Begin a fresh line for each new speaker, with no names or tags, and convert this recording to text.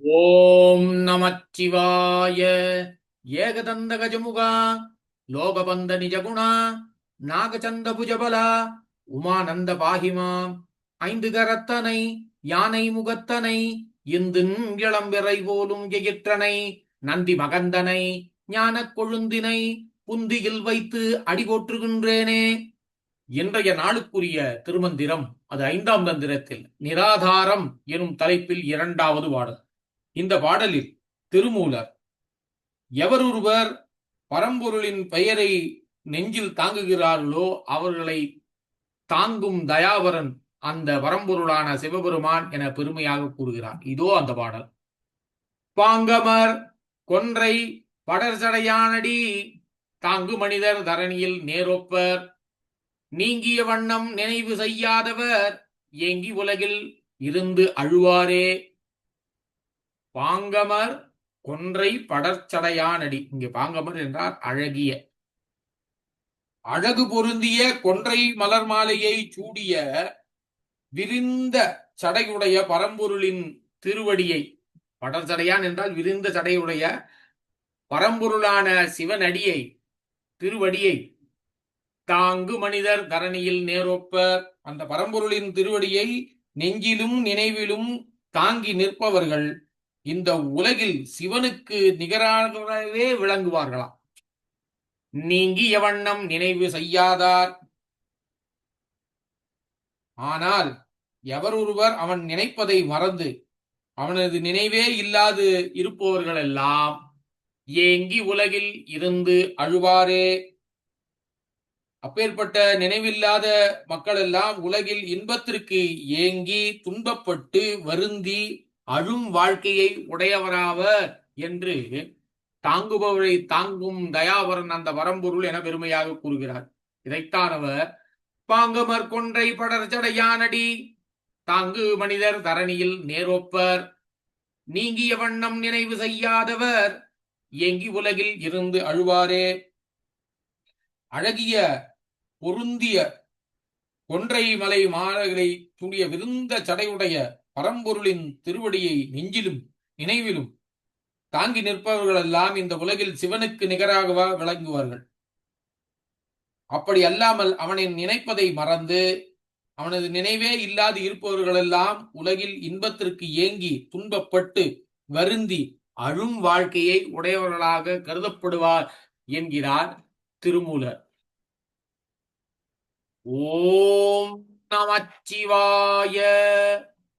ஓம் நமச்சிவாய. ஏகதந்த கஜமுகா லோகபந்த நிஜகுணா நாகச்சந்த புஜபலா உமானந்த பாகிமா ஐந்து கரத்தனை யானை முகத்தனை இந்துன் இளம்பிறை போலும் எயிற்றனை நந்தி மகந்தனை ஞானக் கொழுந்தினை புந்தியில் வைத்து அடிபோற்றுகின்றேனே இன்றைய நாளுக்குரிய திருமந்திரம் அது ஐந்தாம் தந்திரத்தில் நிராதாரம் எனும் தலைப்பில் இரண்டாவது பாடல் இந்த பாடலில் திருமூலர் எவரொருவர் பரம்பொருளின் பெயரை நெஞ்சில் தாங்குகிறார்களோ அவர்களை தாங்கும் தயாவரன் அந்த பரம்பொருளான சிவபெருமான் என பெருமையாக கூறுகிறார். இதோ அந்த பாடல். பாங்கமர் கொன்றை படர்சடையானடி தாங்கு மனிதர் தரணியில் நேரொப்பர் நீங்கிய வண்ணம் நினைவு செய்யாதவர் ஏங்கி உலகில் இருந்து அழுவாரே பாங்கமர் கொன்றை படர்ச்சடையானடி. இங்கே பாங்கமர் என்றார் அழகிய. அழகு பொருந்திய கொன்றை மலர் மாலையை சூடிய விரிந்த சடையுடைய பரம்பொருளின் திருவடியை. படர்ச்சடையான் என்றால் விரிந்த சடையுடைய பரம்பொருளான சிவனடியை திருவடியை. தாங்கு மனிதர் தரணியில் நேரொப்பர். அந்த பரம்பொருளின் திருவடியை நெஞ்சிலும் நினைவிலும் தாங்கி நிற்பவர்கள். இந்த உலகில் சிவனுக்கு நிகராகவே விளங்குவார்களாம். நீங்கிய வண்ணம் நினைவு செய்யாதார். ஆனால் எவரொருவர் அவன் நினைப்பதை மறந்து அவனது நினைவே இல்லாது இருப்பவர்கள் எல்லாம் ஏங்கி உலகில் இருந்து அழுவாரே. அப்பேற்பட்ட நினைவில்லாத மக்கள் எல்லாம் உலகில் இன்பத்திற்கு ஏங்கி துன்பப்பட்டு வருந்தி அழும் வாழ்க்கையை உடையவராவர் என்று தாங்குபவரை தாங்கும் தயாவரன் அந்த வரம்பொருள் என பெருமையாக கூறுகிறார். இதைத்தான் அவர் பாங்கமர் கொன்றை படர் தாங்கு மனிதர் தரணியில் நேரொப்பர் நீங்கிய வண்ணம் நினைவு செய்யாதவர் எங்கி உலகில் இருந்து அழுவாரே அழகிய பொருந்திய கொன்றை மலை மாலைகளை சூடிய விருந்த சடையுடைய பரம்பொருளின் திருவடியை நெஞ்சிலும் நினைவிலும் தாங்கி நிற்பவர்களெல்லாம் இந்த உலகில் சிவனுக்கு நிகராகவா விளங்குவார்கள். அப்படி அல்லாமல் அவனை நினைப்பதை மறந்து அவனது நினைவே இல்லாது இருப்பவர்களெல்லாம் உலகில் இன்பத்திற்கு ஏங்கி துன்பப்பட்டு வருந்தி அழும் வாழ்க்கையை உடையவர்களாக கருதப்படுவார் என்கிறார் திருமூலர். ஓம் நமச்சிவாய